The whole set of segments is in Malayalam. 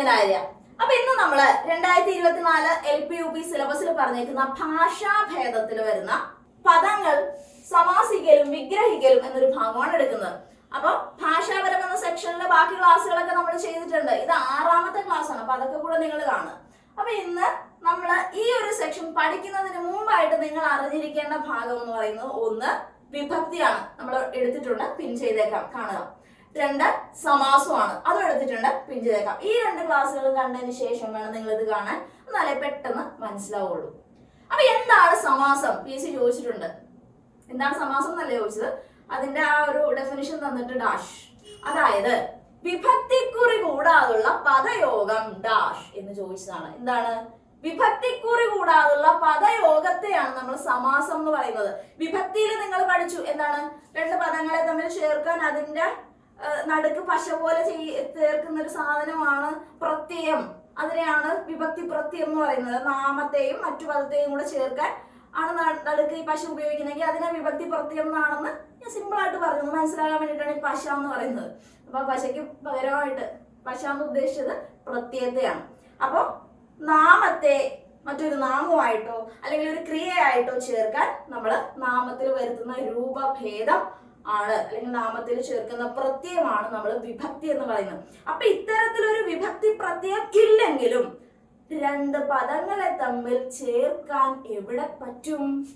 ഞാൻ ആര്യ അപ്പൊ ഇന്ന് നമ്മൾ രണ്ടായിരത്തി ഇരുപത്തിനാല് എൽ പി യു പി സിലബസിൽ പറഞ്ഞേക്കുന്ന ഭാഷാഭേദത്തിൽ വരുന്ന പദങ്ങൾ സമാസിക്കലും വിഗ്രഹിക്കലും എന്നൊരു ഭാഗമാണ് എടുക്കുന്നത്. അപ്പൊ ഭാഷാപരം എന്ന സെക്ഷനിലെ ബാക്കി ക്ലാസ്സുകളൊക്കെ നമ്മൾ ചെയ്തിട്ടുണ്ട്. ഇത് ആറാമത്തെ ക്ലാസ് ആണ്. അപ്പൊ അതൊക്കെ കൂടെ നിങ്ങൾ കാണുക. അപ്പൊ ഇന്ന് നമ്മൾ ഈ ഒരു സെക്ഷൻ പഠിക്കുന്നതിന് മുമ്പായിട്ട് നിങ്ങൾ അറിഞ്ഞിരിക്കേണ്ട ഭാഗം എന്ന് പറയുന്നത് ഒന്ന് വിഭക്തിയാണ്. നമ്മൾ എടുത്തിട്ടുണ്ട്. പിൻ ചെയ്തേക്കാം. കാണുക. രണ്ട് സമാസമാണ്. അതും എടുത്തിട്ടുണ്ട്. പിൻ ചെയ്തേക്കാം. ഈ രണ്ട് ക്ലാസ്സുകളും കണ്ടതിന് ശേഷം വേണം നിങ്ങൾ ഇത് കാണാൻ. എന്നാലേ പെട്ടെന്ന് മനസ്സിലാവുള്ളൂ. അപ്പൊ എന്താണ് സമാസം? പി സി ചോദിച്ചിട്ടുണ്ട്. എന്താണ് സമാസം എന്നല്ലേ ചോദിച്ചത്? അതിന്റെ ആ ഒരു ഡെഫിനിഷൻ തന്നിട്ട് ഡാഷ് അതായത് വിഭക്തിക്കുറി കൂടാതുള്ള പദയോഗം ഡാഷ് എന്ന് ചോദിച്ചതാണ്. എന്താണ്? വിഭക്തിക്കുറി കൂടാതുള്ള പദയോഗത്തെയാണ് നമ്മൾ സമാസം എന്ന് പറയുന്നത്. വിഭക്തിയിൽ നിങ്ങൾ പഠിച്ചു. എന്താണ്? രണ്ട് പദങ്ങളെ തമ്മിൽ ചേർക്കാൻ അതിന്റെ നടുക്ക് പശ പോലെ ചേർക്കുന്ന ഒരു സാധനമാണ് പ്രത്യയം. അതിനെയാണ് വിഭക്തി പ്രത്യം എന്ന് പറയുന്നത്. നാമത്തെയും മറ്റു പദത്തെയും കൂടെ ചേർക്കാൻ ആണ് നടുക്ക് ഈ പശ ഉപയോഗിക്കുന്നെങ്കിൽ അതിനെ വിഭക്തി പ്രത്യം എന്നാണെന്ന് ഞാൻ സിമ്പിൾ ആയിട്ട് പറഞ്ഞു. മനസ്സിലാക്കാൻ വേണ്ടിയിട്ടാണ് ഈ പശ എന്ന് പറയുന്നത്. അപ്പൊ പശയ്ക്ക് പകരമായിട്ട് പശ എന്ന് ഉദ്ദേശിച്ചത് പ്രത്യയത്തെയാണ്. അപ്പോൾ നാമത്തെ മറ്റൊരു നാമമായിട്ടോ അല്ലെങ്കിൽ ഒരു ക്രിയയായിട്ടോ ചേർക്കാൻ നമ്മൾ നാമത്തിൽ വരുത്തുന്ന രൂപഭേദം ആണ് അല്ലെങ്കിൽ നാമത്തിൽ ചേർക്കുന്ന പ്രത്യയമാണ് നമ്മൾ വിഭക്തി എന്ന് പറയുന്നത്. അപ്പൊ ഇത്തരത്തിലൊരു വിഭക്തി പ്രത്യയം ഇല്ലെങ്കിലും രണ്ട് പദങ്ങളെ തമ്മിൽ ചേർക്കാൻ എവിടെ പറ്റും?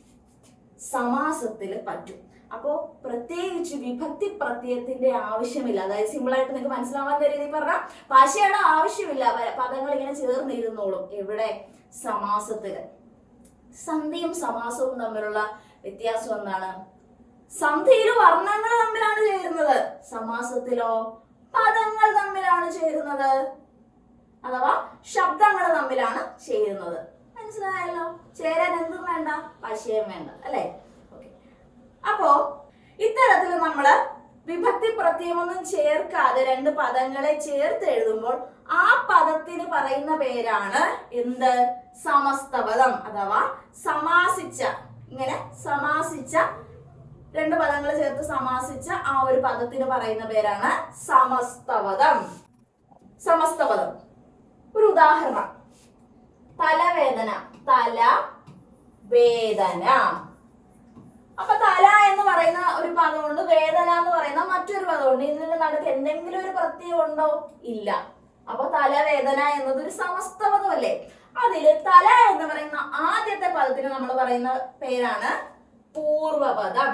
സമാസത്തിൽ പറ്റും. അപ്പോ പ്രത്യേകിച്ച് വിഭക്തി പ്രത്യയത്തിന്റെ ആവശ്യമില്ല. അതായത് സിമ്പിൾ ആയിട്ട് നിങ്ങൾക്ക് മനസ്സിലാവാത്ത രീതിയിൽ പറഞ്ഞാൽ ഭാഷയുടെ ആവശ്യമില്ല. പദങ്ങൾ ഇങ്ങനെ ചേർന്നിരുന്നോളും എവിടെ? സമാസത്തിൽ. സന്ധിയും സമാസവും തമ്മിലുള്ള വ്യത്യാസം എന്താണ്? സന്ധിയിൽ വർണങ്ങൾ തമ്മിലാണ് ചേരുന്നത്. സമാസത്തിലോ പദങ്ങൾ തമ്മിലാണ് ചേരുന്നത്. അഥവാ ശബ്ദങ്ങൾ തമ്മിലാണ് ചേരുന്നത്. മനസ്സിലായല്ലോ? ചേരാൻ എന്തും വേണ്ട പശയം വേണ്ട അല്ലെ? അപ്പോ ഇത്തരത്തിൽ നമ്മൾ വിഭക്തി പ്രത്യയമൊന്നും ചേർക്കാതെ രണ്ട് പദങ്ങളെ ചേർത്ത് എഴുതുമ്പോൾ ആ പദത്തിന് പറയുന്ന പേരാണ് എന്ത്? സമസ്തപദം അഥവാ സമാസിച്ച ഇങ്ങനെ സമാസിച്ച രണ്ട് പദങ്ങൾ ചേർത്ത് സമാസിച്ച ആ ഒരു പദത്തിന് പറയുന്ന പേരാണ് സമസ്തപദം സമസ്തപദം ഒരു ഉദാഹരണം. തലവേദന തല വേദന. അപ്പൊ തല എന്ന് പറയുന്ന ഒരു പദമുണ്ട് വേദന എന്ന് പറയുന്ന മറ്റൊരു പദമുണ്ട്. ഇതിൽ നടക്ക് എന്തെങ്കിലും ഒരു പ്രത്യയം ഉണ്ടോ? ഇല്ല. അപ്പൊ തലവേദന എന്നത് ഒരു സമസ്ത പദമല്ലേ തല എന്ന് പറയുന്ന ആദ്യത്തെ പദത്തിന് നമ്മൾ പറയുന്ന പേരാണ് പൂർവപദം.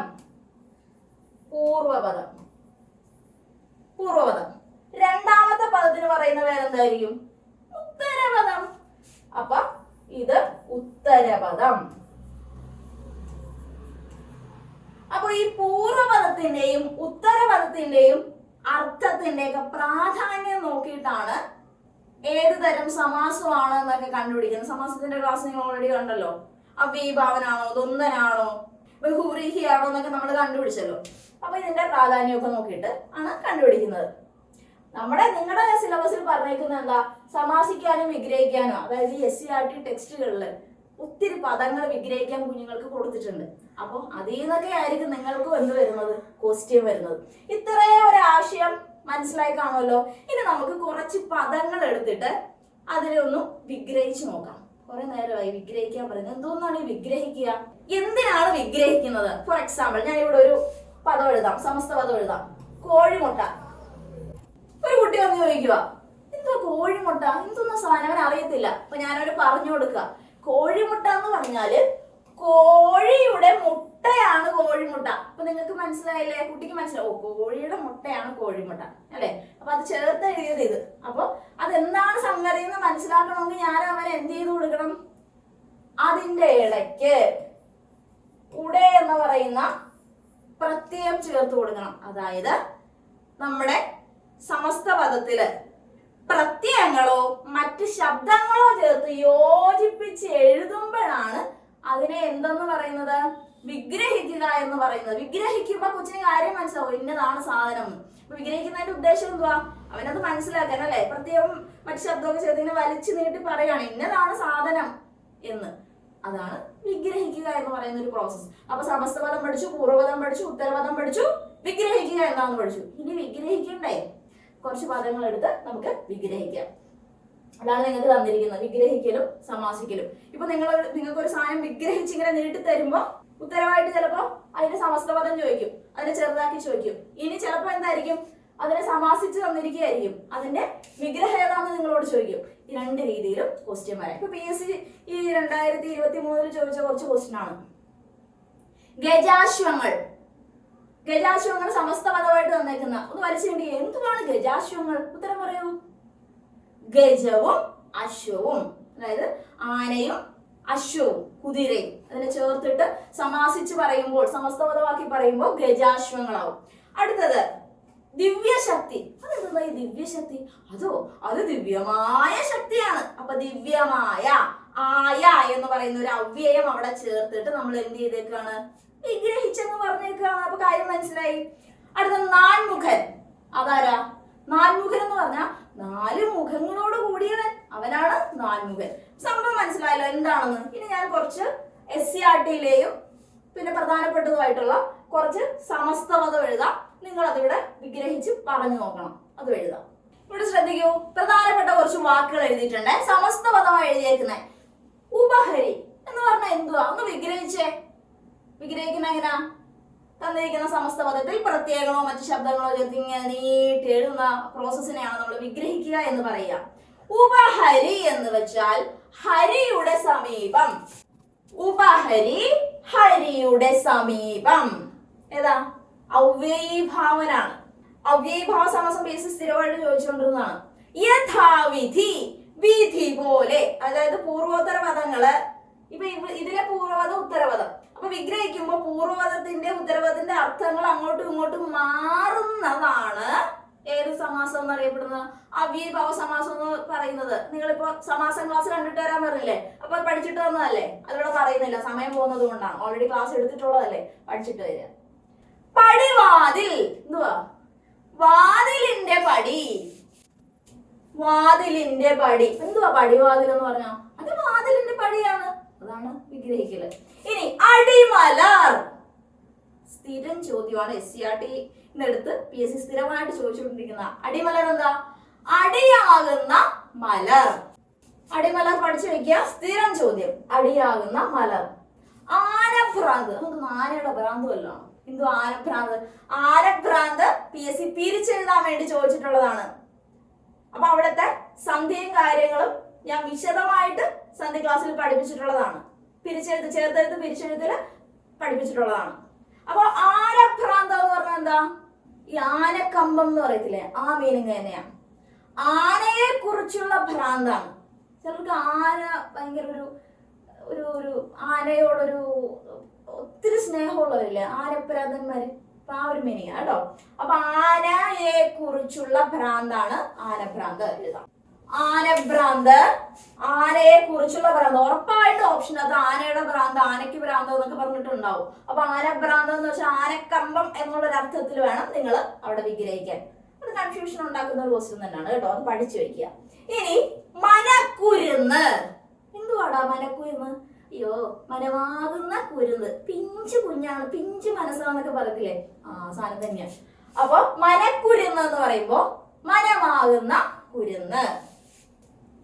പൂർവപദം. പൂർവപദം. രണ്ടാമത്തെ പദത്തിന് പറയുന്ന പേരെന്തായിരിക്കും ഉത്തരപദം. അപ്പൊ ഇത് ഉത്തരപദം. അപ്പൊ ഈ പൂർവപദത്തിന്റെയും ഉത്തരപദത്തിന്റെയും അർത്ഥത്തിന്റെയൊക്കെ പ്രാധാന്യം നോക്കിയിട്ടാണ് ഏത് തരം സമാസമാണ് എന്നൊക്കെ കണ്ടുപിടിക്കുന്നത്. സമാസത്തിന്റെ ക്ലാസ് നിങ്ങൾ ഓൾറെഡി കണ്ടല്ലോ. അവ്യഭാവനാണോ ദ്വന്ദ്വനാണോ? ബഹുവ്രീഹിയാണോ എന്നൊക്കെ നമ്മൾ കണ്ടുപിടിച്ചല്ലോ. അപ്പൊ ഇതിന്റെ പ്രാധാന്യമൊക്കെ നോക്കിയിട്ട് ആണ് കണ്ടുപിടിക്കുന്നത്. നമ്മുടെ നിങ്ങളുടെ സിലബസിൽ പറഞ്ഞേക്കുന്നത് എന്താ? സമാസിക്കാനും വിഗ്രഹിക്കാനും അതായത് എസ് സി ആർ ടി ടെക്സ്റ്റുകളിൽ ഒത്തിരി പദങ്ങൾ വിഗ്രഹിക്കാൻ കുഞ്ഞുങ്ങൾക്ക് കൊടുത്തിട്ടുണ്ട്. അപ്പം അതിൽ നിന്നൊക്കെ ആയിരിക്കും നിങ്ങൾക്ക് എന്ത് വരുന്നത്? ക്വസ്റ്റ്യൻ വരുന്നത്. ഇത്രയും ഒരു ആശയം മനസ്സിലായി കാണുമല്ലോ? ഇനി നമുക്ക് കുറച്ച് പദങ്ങൾ എടുത്തിട്ട് അതിനെ ഒന്ന് വിഗ്രഹിച്ചു നോക്കാം. കുറെ നേരമായി വിഗ്രഹിക്കാൻ പറയുന്നത് എന്തോന്നാണ് ഈ വിഗ്രഹിക്കുക? എന്തിനാണ് വിഗ്രഹിക്കുന്നത്? ഫോർ എക്സാമ്പിൾ ഞാൻ ഇവിടെ ഒരു പദം എഴുതാം. സമസ്ത പദം എഴുതാം. കോഴിമുട്ട. ഒരു കുട്ടി വന്ന് ചോദിക്കുക എന്താ കോഴിമുട്ട? എന്തൊന്നും സാധനം? അവൻ അറിയത്തില്ല. അപ്പൊ ഞാനവന് പറഞ്ഞു കൊടുക്കുക. കോഴിമുട്ട എന്ന് പറഞ്ഞാൽ കോഴിയുടെ മുട്ടയാണ് കോഴിമുട്ട. അപ്പൊ നിങ്ങൾക്ക് മനസ്സിലായില്ലേ? കുട്ടിക്ക് മനസ്സിലാവും കോഴിയുടെ മുട്ടയാണ് കോഴിമുട്ട. അല്ലെ? അപ്പൊ അത് ചേർത്ത് എഴുതിയത് ഇത്. അപ്പൊ അതെന്താണ് സംഗതി എന്ന് മനസ്സിലാക്കണമെങ്കിൽ ഞാൻ അവരെ എന്ത് ചെയ്ത് കൊടുക്കണം? അതിന്റെ ഇടയ്ക്ക് ഉടേ എന്ന് പറയുന്ന പ്രത്യയം ചേർത്ത് കൊടുക്കണം. അതായത് നമ്മുടെ സമസ്ത പദത്തിൽ പ്രത്യയങ്ങളോ മറ്റ് ശബ്ദങ്ങളോ ചേർത്ത് യോജിപ്പിച്ച് എഴുതുമ്പോഴാണ് അതിനെ എന്തെന്ന് പറയുന്നത്? വിഗ്രഹിക്കുക എന്ന് പറയുന്നത്. വിഗ്രഹിക്കുമ്പോ കൊച്ചിന് കാര്യം മനസ്സിലാവും. ഇന്നതാണ് സാധനം. വിഗ്രഹിക്കുന്നതിന്റെ ഉദ്ദേശം എന്തുവാ? അവനത് മനസ്സിലാക്കാൻ അല്ലെ? പ്രത്യേകം മറ്റു ശബ്ദമൊക്കെ ചേർത്ത് ഇങ്ങനെ വലിച്ചു നീട്ടി പറയാണ് ഇന്നതാണ് സാധനം എന്ന്. അതാണ് വിഗ്രഹിക്കുക എന്ന് പറയുന്ന ഒരു പ്രോസസ്സ് അപ്പൊ സമസ്തപദം പഠിച്ചു പൂർവപദം പഠിച്ചു ഉത്തരപദം പഠിച്ചു വിഗ്രഹിക്കുക എന്താണെന്ന് പഠിച്ചു ഇനി വിഗ്രഹിക്കണ്ടേ? കുറച്ച് പദങ്ങൾ എടുത്ത് നമുക്ക് വിഗ്രഹിക്കാം. അതാണ് നിങ്ങൾക്ക് തന്നിരിക്കുന്നത്. വിഗ്രഹിക്കലും സമാസിക്കലും. ഇപ്പൊ നിങ്ങൾ നിങ്ങൾക്ക് ഒരു സാധനം വിഗ്രഹിച്ച് ഇങ്ങനെ നീട്ടി തരുമ്പോ ഉത്തരവായിട്ട് ചിലപ്പോ അതിന്റെ സമസ്തപദം ചോദിക്കും. അതിനെ ചെറുതാക്കി ചോദിക്കും. ഇനി ചിലപ്പോ എന്തായിരിക്കും? അതിനെ സമാസിച്ച് തന്നിരിക്കുകയായിരിക്കും. അതിന്റെ വിഗ്രഹം ഏതാണെന്ന് നിങ്ങളോട് ചോദിക്കും. രണ്ട് രീതിയിലും ക്വസ്റ്റ്യൻ വരാം. ഇപ്പൊ പി എസ് സി ഈ രണ്ടായിരത്തി ഇരുപത്തി മൂന്നിൽ ചോദിച്ച കുറച്ച് ക്വസ്റ്റ്യൻ ആണ്. ഗജാശ്വങ്ങൾ. ഗജാശ്വങ്ങൾ സമസ്ത പദമായിട്ട് തന്നേക്കുന്ന ഒന്ന് വലിച്ചിട്ടുണ്ട് എന്തുമാണ് ഗജാശ്വങ്ങൾ? ഉത്തരം പറയൂ. ഗജവും അശ്വവും. അതായത് ആനയും അശ്വവും കുതിരയും. അതിനെ ചേർത്തിട്ട് സമാസിച്ച് പറയുമ്പോൾ സമസ്ത പദമാക്കി പറയുമ്പോൾ ഗജാശ്വങ്ങളാവും. അടുത്തത് ദിവ്യശക്തി. അതെന്താ ഈ ദിവ്യശക്തി? അതോ അത് ദിവ്യമായ ശക്തിയാണ്. അപ്പൊ ദിവ്യമായ ആയ എന്ന് പറയുന്ന ഒരു അവ്യയം അവിടെ ചേർത്തിട്ട് നമ്മൾ എന്ത് ചെയ്തേക്കാണ്? വിഗ്രഹിച്ചെന്ന് പറഞ്ഞേക്കാണ്. അപ്പൊ കാര്യം മനസ്സിലായി. അടുത്ത നാൻമുഖൻ. അതാരാ? നാൻമുഖൻ എന്ന് പറഞ്ഞാൽ നാല് മുഖങ്ങളോട് കൂടിയവൻ. അവനാണ് നാൻമുഖൻ. സംഭവം മനസ്സിലായല്ലോ എന്താണെന്ന്. ഇനി ഞാൻ കുറച്ച് എസ് സി ആർ ടിയിലെയും പിന്നെ പ്രധാനപ്പെട്ടതുമായിട്ടുള്ള കുറച്ച് സമസ്തവതം എഴുതാം. നിങ്ങൾ അതിവിടെ വിഗ്രഹിച്ച് പറഞ്ഞു നോക്കണം. അത് എഴുതാം. ഇവിടെ ശ്രദ്ധിക്കൂ. പ്രധാനപ്പെട്ട കുറച്ച് വാക്കുകൾ എഴുതിയിട്ടുണ്ട്. സമസ്ത സമസ്തപദമായി എഴുതിയേക്കുന്നത് ഉപഹരി എന്ന് പറഞ്ഞാൽ എന്തുവാ? ഒന്ന് വിഗ്രഹിച്ചേ. വിഗ്രഹിക്കുന്ന എങ്ങനെയാ തന്നിരിക്കുന്ന സമസ്ത പദത്തിൽ പ്രത്യേകങ്ങളോ മറ്റു ശബ്ദങ്ങളോ ചേർത്ത് ഇങ്ങനെ നീട്ടി എഴുതുന്ന പ്രോസസ്സിനെയാണ് നമ്മൾ വിഗ്രഹിക്കുക എന്ന് പറയുക. ഉപഹരി എന്ന് വെച്ചാൽ ഹരിയുടെ സമീപം. ഉപഹരി ഹരിയുടെ സമീപം. ഏതാ? അവ്യയീഭാവനാണ്. അവ്യയീഭാവ സമാസം ബേസ് സ്ഥിരമായിട്ട് ചോദിച്ചുകൊണ്ടിരുന്നതാണ്. യഥാവിധി വിധി പോലെ അതായത് പൂർവോത്തര പദങ്ങൾ ഇപ്പൊ ഇതിലെ പൂർവപദം ഉത്തരപദം. അപ്പൊ വിഗ്രഹിക്കുമ്പോ പൂർവപദത്തിന്റെ ഉത്തരപദത്തിന്റെ അർത്ഥങ്ങൾ അങ്ങോട്ടും ഇങ്ങോട്ടും മാറുന്നതാണ് ഏത് സമാസം എന്നറിയപ്പെടുന്നത്? അവ്യഭാവ സമാസം എന്ന് പറയുന്നത്. നിങ്ങളിപ്പോ സമാസം ക്ലാസ് കണ്ടിട്ട് വരാൻ പറഞ്ഞില്ലേ? അപ്പൊ പഠിച്ചിട്ട് വന്നതല്ലേ? അതിവിടെ പറയുന്നില്ല. സമയം പോകുന്നത് കൊണ്ടാണ്. ഓൾറെഡി ക്ലാസ് എടുത്തിട്ടുള്ളതല്ലേ? പഠിച്ചിട്ട് വരിക. പടിവാതിൽ എന്തുവാ വാതിലിന്റെ പടി. വാതിലിന്റെ പടി. എന്തുവാ പടിവാതിൽ എന്ന് പറഞ്ഞാ? അത് വാതിലിന്റെ പടിയാണ്. അതാണ് വിഗ്രഹിക്കൽ. ഇനി അടിമലർ. സ്ഥിരം ചോദ്യമാണ് എസ് സി ആർ ടി എടുത്ത് പി എസ് സി സ്ഥിരമായിട്ട് ചോദിച്ചുകൊണ്ടിരിക്കുന്ന അടിമലർ എന്താ? അടിയാകുന്ന മലർ. അടിമലർ പഠിച്ചു വെക്കുക. സ്ഥിരം ചോദ്യം. അടിയാകുന്ന മലർ. ആനഭ്രാന്ത് നമുക്ക് ആനയുടെ ഭ്രാന്ത് വല്ലതാണ് എന്തോ ആനഭ്രാന്ത് ആനഭ്രാന്ത് പി എസ് സി പിരിച്ചെഴുതാൻ വേണ്ടി ചോദിച്ചിട്ടുള്ളതാണ്. അപ്പൊ അവിടുത്തെ സന്ധ്യയും കാര്യങ്ങളും ഞാൻ വിശദമായിട്ട് സന്ധ്യ ക്ലാസ്സിൽ പഠിപ്പിച്ചിട്ടുള്ളതാണ്. പിരിച്ചെഴുത്ത് ചേർത്തെഴുത്ത് പിരിച്ചെഴുത്തിൽ പഠിപ്പിച്ചിട്ടുള്ളതാണ്. അപ്പൊ ആരഭ്രാന്ത എന്ന് പറഞ്ഞാൽ എന്താ? ഈ ആനക്കമ്പം എന്ന് പറയത്തില്ലേ? ആ മീനിങ് തന്നെയാണ് ആനയെ കുറിച്ചുള്ള ഭ്രാന്താണ്. ചിലർക്ക് ആന ഭയങ്കര ഒരു ഒരു ഒരു ആനയോടൊരു ഒത്തിരി സ്നേഹമുള്ളവരില്ലേ? ആനപ്രാന്തന്മാര് അപ്പൊ ആ ഒരു മീനിങ് കേട്ടോ അപ്പൊ ആനയെ കുറിച്ചുള്ള ഭ്രാന്താണ് ആനഭ്രാന്ത് എഴുതാം. ആനഭ്രാന്ത് ആനയെ കുറിച്ചുള്ള ഭ്രാന്ത്. ഉറപ്പായിട്ട് ഓപ്ഷൻ അത് ആനയുടെ ഭ്രാന്ത് ആനയ്ക്ക് ഭ്രാന്ത് എന്നൊക്കെ പറഞ്ഞിട്ടുണ്ടാവും. അപ്പൊ ആനഭ്രാന്ത് എന്ന് വെച്ചാൽ ആനക്കമ്പം എന്നുള്ളൊരു അർത്ഥത്തിൽ വേണം നിങ്ങൾ അവിടെ വിഗ്രഹിക്കാൻ. അത് കൺഫ്യൂഷൻ ഉണ്ടാക്കുന്ന ഒരു ക്വസ്റ്റ്യൻ തന്നെയാണ് കേട്ടോ. അത് പഠിച്ചു വെക്കുക. ഇനി മനക്കുരുന്ന്. എന്തുവാടാ മനക്കുരുന്ന്? അയ്യോ മനവാകുന്ന കുരുന്ന്. പിഞ്ചു കുഞ്ഞാണ് പിഞ്ചു മനസ്സാന്നൊക്കെ പറയത്തില്ലേ? ആ സാധനം തന്നെയാണ് അപ്പൊ മനക്കുരുന്ന് എന്ന് പറയുമ്പോ മനമാകുന്ന കുരുന്ന്.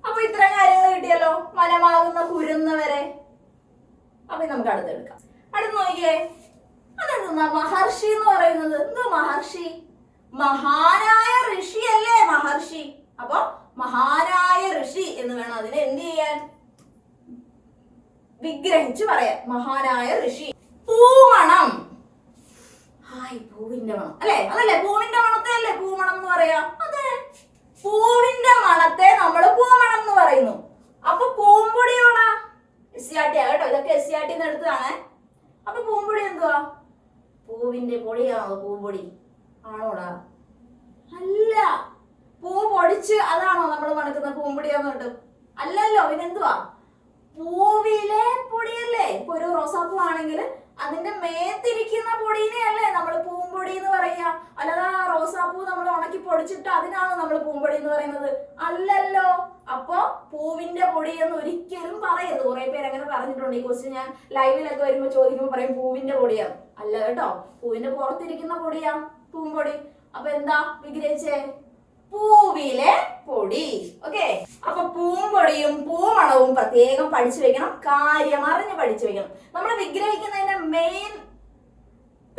അപ്പൊ ഇത്രയും കാര്യങ്ങൾ കിട്ടിയല്ലോ മനമാകുന്ന കുരുന്ന് വരെ. അപ്പൊ നമുക്ക് അടുത്തെടുക്കാം അടുത്ത് നോക്കിയേ. അതെന്താ മഹർഷി എന്ന് പറയുന്നത്? എന്തോ മഹർഷി? മഹാനായ ഋഷി അല്ലേ മഹർഷി? അപ്പൊ മഹാനായ ഋഷി എന്ന് വേണം അതിനെ എന്ത് ചെയ്യാൻ? വിഗ്രഹിച്ചു പറയാം. മഹാനായ ഋഷി പൂമണം. ഹായ് പൂവിന്റെ മണം. അല്ലെ? അതല്ലേ? പൂവിന്റെ മണത്തെ അല്ലേ പൂമണം എന്ന് പറയാ? അതെ. പൂവിന്റെ മണത്തെ നമ്മൾ പൂമണം എന്ന് പറയുന്നു. അപ്പൊ പൂമ്പൊടിയോടാ എസ് സി ആർ ടി കേട്ടോ ഇതൊക്കെ എസ് സി ആർ ടി എടുത്തതാണ്. അപ്പൊ പൂമ്പൊടി എന്തുവാ? പൂവിന്റെ പൊടിയാണോ പൂമ്പൊടി? ആണോടാ? അല്ല. പൂ പൊടിച്ച് അതാണോ നമ്മൾ മണക്കുന്ന പൂമ്പൊടിയാന്ന് കേട്ടു അല്ലല്ലോ പിന്നെന്തുവാ? പൂവിലെ പൊടിയല്ലേ? ഇപ്പൊ ഒരു റോസാപ്പൂ ആണെങ്കിൽ അതിന്റെ മേത്തിരിക്കുന്ന പൊടിനെ അല്ലേ നമ്മൾ പൂമ്പൊടി എന്ന് പറയുക. അല്ലാതെ ആ റോസാപ്പൂ നമ്മൾ ഉണക്കി പൊടിച്ചിട്ട് അതിനാണോ നമ്മൾ പൂമ്പൊടി എന്ന് പറയുന്നത്? അല്ലല്ലോ. അപ്പോ പൂവിന്റെ പൊടി എന്ന് ഒരിക്കലും പറയരുത്. കുറെ പേര് അങ്ങനെ പറഞ്ഞിട്ടുണ്ട്. ഈ ക്വസ്റ്റ്യൻ ഞാൻ ലൈവിലൊക്കെ വരുമ്പോൾ ചോദിക്കുമ്പോൾ പറയും പൂവിന്റെ പൊടിയാണ് അല്ല കേട്ടോ. പൂവിന്റെ പുറത്തിരിക്കുന്ന പൊടിയാ പൂമ്പൊടി. അപ്പൊ എന്താ വിഗ്രഹിച്ചേ? പൂവിലെ പൊടി. ഓക്കെ അപ്പൊ പൂമ്പൊടിയും പൂമണവും പ്രത്യേകം പഠിച്ചു വെക്കണം. കാര്യം അറിഞ്ഞ് പഠിച്ചു വെക്കണം. നമ്മൾ വിഗ്രഹിക്കുന്നതിന്റെ മെയിൻ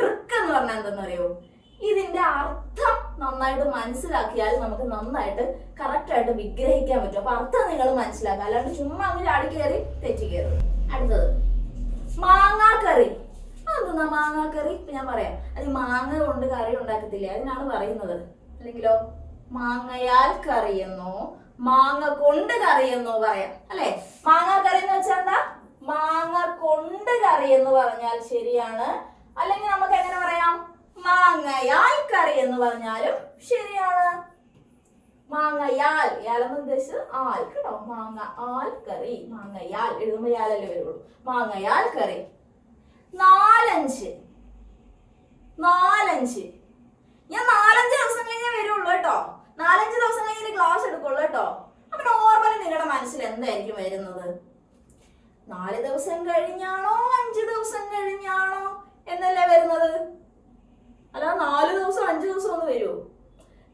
ട്രിക്ക് എന്ന് പറഞ്ഞാൽ എന്തെന്ന് അറിയോ? ഇതിന്റെ അർത്ഥം നന്നായിട്ട് മനസ്സിലാക്കിയാൽ നമുക്ക് നന്നായിട്ട് കറക്റ്റ് ആയിട്ട് വിഗ്രഹിക്കാൻ പറ്റും. അപ്പൊ അർത്ഥം നിങ്ങൾ മനസ്സിലാക്കുക. അല്ലാണ്ട് ചുമ്മാ അങ്ങ് ചാടി കയറി തെറ്റി കയറും. അടുത്തത്. മാങ്ങാക്കറി. അതെന്താ മാങ്ങാക്കറി? ഞാൻ പറയാം. അത് മാങ്ങ കൊണ്ട് കറി ഉണ്ടാക്കത്തില്ലേ? അതിനാണ് പറയുന്നത്. അല്ലെങ്കിലോ? മാങ്ങയാൽ കറിയുന്നു മാങ്ങ കൊണ്ട് കറിയുന്നു പറയാം. അല്ലെ? മാങ്ങ കറി എന്ന് വെച്ചാൽ എന്താ? മാങ്ങ കൊണ്ട് കറി എന്ന് പറഞ്ഞാൽ ശരിയാണ്. അല്ലെങ്കിൽ നമുക്ക് എങ്ങനെ പറയാം? മാങ്ങയാൽ കറി എന്ന് പറഞ്ഞാലും ശരിയാണ്. മാങ്ങയാൽ യാലെന്ന് ഉദ്ദേശിച്ചത്? ആൽ കേട്ടോ. മാങ്ങ ആൽ കറി. മാങ്ങയാൽ എഴുതുമ്പോ യാലല്ലേ വരുള്ളൂ. മാങ്ങയാൽ കറി. നാലഞ്ച്. നാലഞ്ച്. ഞാൻ നാലഞ്ച് ദിവസം കഴിഞ്ഞേ വരുള്ളൂ കേട്ടോ നാലഞ്ച് ദിവസം കഴിഞ്ഞ് ക്ലാസ് എടുക്കുള്ളൂ കേട്ടോ അപ്പൊ നോർമലി നിങ്ങളുടെ മനസ്സിൽ എന്തായിരിക്കും വരുന്നത് നാല് ദിവസം കഴിഞ്ഞാണോ അഞ്ച് ദിവസം കഴിഞ്ഞാണോ എന്നല്ലേ വരുന്നത് അല്ല നാല് ദിവസം അഞ്ച് ദിവസം ഒന്ന് വരുമോ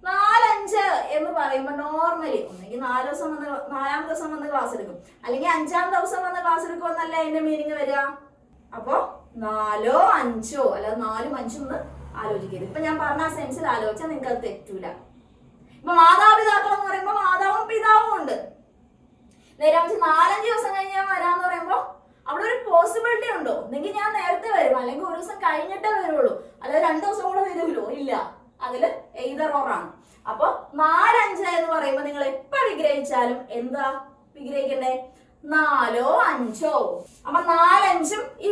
നാലഞ്ച് എന്ന് പറയുമ്പോൾ നോർമലി ഒന്നെങ്കിൽ നാല് ദിവസം വന്ന് നാലാം ദിവസം വന്ന് ക്ലാസ് എടുക്കും. അല്ലെങ്കിൽ അഞ്ചാം ദിവസം വന്ന് ക്ലാസ് എടുക്കുമെന്നല്ല അതിന്റെ മീനിങ് വരിക? അപ്പോ നാലോ അഞ്ചോ അല്ലാതെ നാലും അഞ്ചും ഒന്ന് ആലോചിക്കരുത്. ഇപ്പൊ ഞാൻ പറഞ്ഞ ആ സെൻസിൽ ആലോചിച്ചാൽ നിങ്ങൾക്ക് അത് തെറ്റൂല. ഇപ്പൊ മാതാപിതാക്കൾ എന്ന് പറയുമ്പോൾ മാതാവും പിതാവും ഉണ്ട്. നേരെ വെച്ച് നാലഞ്ച് ദിവസം കഴിഞ്ഞ് ഞാൻ വരാന്ന് പറയുമ്പോ അവിടെ ഒരു പോസിബിലിറ്റി ഉണ്ടോ? അല്ലെങ്കിൽ ഞാൻ നേരത്തെ വരും. അല്ലെങ്കിൽ ഒരു ദിവസം കഴിഞ്ഞിട്ടേ വരുള്ളൂ. അല്ലാതെ രണ്ടു ദിവസം കൂടെ വരുമല്ലോ? ഇല്ല. അതിൽ എയ്തർ ഓറാണ് അപ്പൊ നാലഞ്ച് എന്ന് പറയുമ്പോ നിങ്ങൾ എപ്പോ വിഗ്രഹിച്ചാലും എന്താ വിഗ്രഹിക്കണ്ടേ? നാലോ അഞ്ചോ. അപ്പൊ നാലഞ്ചും ഈ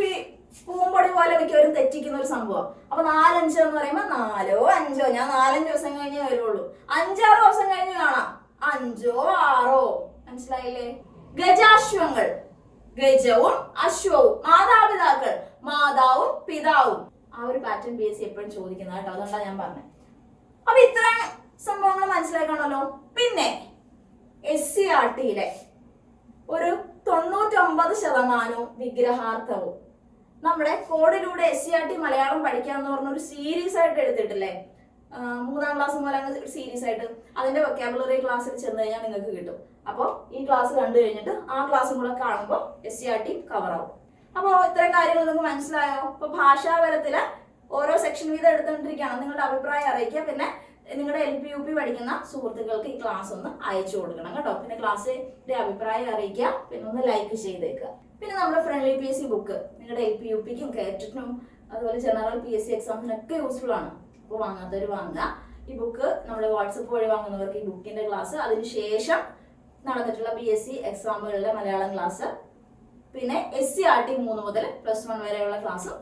പൂമ്പൊടി പോലെ മിക്കവരും തെറ്റിക്കുന്ന ഒരു സംഭവം. അപ്പൊ നാലഞ്ചോ എന്ന് പറയുമ്പോ നാലോ അഞ്ചോ. ഞാൻ നാലഞ്ച് ദിവസം കഴിഞ്ഞേ വരുള്ളൂ. അഞ്ചാറ് ദിവസം കഴിഞ്ഞ് കാണാം. അഞ്ചോ ആറോ. മനസ്സിലായില്ലേ? ഗജാശ്വങ്ങൾ. ഗജവും അശ്വവും. മാതാപിതാക്കൾ. മാതാവും പിതാവും. ആ ഒരു പാറ്റേൺ ബി എസ് സി എപ്പോഴും ചോദിക്കുന്നത് കേട്ടോ. അതുകൊണ്ടാണ് ഞാൻ പറഞ്ഞത് അപ്പൊ ഇത്രയും സംഭവങ്ങൾ മനസ്സിലാക്കണമല്ലോ. പിന്നെ എസ് സി ആർ ടിയിലെ ഒരു തൊണ്ണൂറ്റൊമ്പത് ശതമാനവും വിഗ്രഹാർത്ഥവും. നമ്മുടെ കോഡിലൂടെ S C R T Malayalam പഠിക്കാന്ന് പറഞ്ഞ ഒരു സീരീസ് ആയിട്ട് എടുത്തിട്ടില്ലേ? മൂന്നാം ക്ലാസ് മുതൽ അങ്ങ് സീരീസ് ആയിട്ട് അതിന്റെ വൊക്കാബുലറി ക്ലാസ്സിൽ ചെന്ന് കഴിഞ്ഞാൽ നിങ്ങൾക്ക് കിട്ടും. അപ്പോൾ ഈ ക്ലാസ് കണ്ടു കഴിഞ്ഞിട്ട് ആ ക്ലാസ്സും കൂടെ കാണുമ്പോൾ S C R T cover ആവും. അപ്പോൾ ഇത്രയും കാര്യങ്ങൾ നിങ്ങൾക്ക് മനസ്സിലായോ? ഇപ്പൊ ഭാഷാപരത്തിൽ ഓരോ സെക്ഷൻ വീതം എടുത്തുകൊണ്ടിരിക്കുകയാണ് നിങ്ങളുടെ അഭിപ്രായം അറിയിക്കുക. പിന്നെ നിങ്ങളുടെ എൽ പി യു പി പഠിക്കുന്ന സുഹൃത്തുക്കൾക്ക് ഈ ക്ലാസ് ഒന്ന് അയച്ചു കൊടുക്കണം കേട്ടോ. പിന്നെ ക്ലാസ്സിന്റെ അഭിപ്രായം അറിയിക്കുക. പിന്നെ ഒന്ന് ലൈക്ക് ചെയ്തേക്കുക. പിന്നെ നമ്മുടെ friendly P S C book നിങ്ങളുടെ എൽ പി യു പിക്കും കേറ്റിനും അതുപോലെ ജനറൽ പി എസ് സി എക്സാമിനൊക്കെ യൂസ്ഫുൾ ആണ്. അപ്പോൾ വാങ്ങാത്തവർ വാങ്ങുക. ഈ ബുക്ക് നമ്മുടെ വാട്സപ്പ് വഴി വാങ്ങുന്നവർക്ക് ഈ ബുക്കിന്റെ ക്ലാസ് അതിനുശേഷം നടന്നിട്ടുള്ള പി എസ് സി എക്സാമുകളുടെ മലയാളം ക്ലാസ് പിന്നെ എസ് സി ആർ ടി മൂന്ന് മുതൽ പ്ലസ് വൺ വരെയുള്ള ക്ലാസ്സും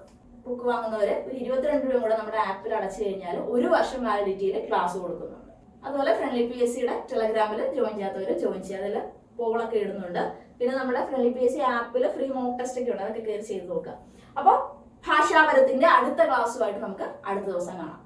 ബുക്ക് വാങ്ങുന്നവര് ഒരു ഇരുപത്തിരണ്ട് രൂപ കൂടെ നമ്മുടെ ആപ്പിൽ അടച്ചു കഴിഞ്ഞാൽ ഒരു വർഷം വാലിഡിറ്റിയിൽ ക്ലാസ് കൊടുക്കുന്നുണ്ട്. അതുപോലെ ഫ്രണ്ട്ലി പി എസ് സിയുടെ ടെലഗ്രാമിൽ ജോയിൻ ചെയ്യാത്തവർ ജോയിൻ ചെയ്യുക. അതിൽ പോളൊക്കെ ഇടുന്നുണ്ട്. പിന്നെ നമ്മുടെ ഫ്രണ്ട്ലി പി എസ് സി ആപ്പിൽ ഫ്രീ മോക്ക് ടെസ്റ്റ് ഒക്കെ ഉണ്ട്. അതൊക്കെ കയറി ചെയ്ത് നോക്കുക. അപ്പോൾ ഭാഷാപരത്തിന്റെ അടുത്ത ക്ലാസ്സുമായിട്ട് നമുക്ക് അടുത്ത ദിവസം കാണാം.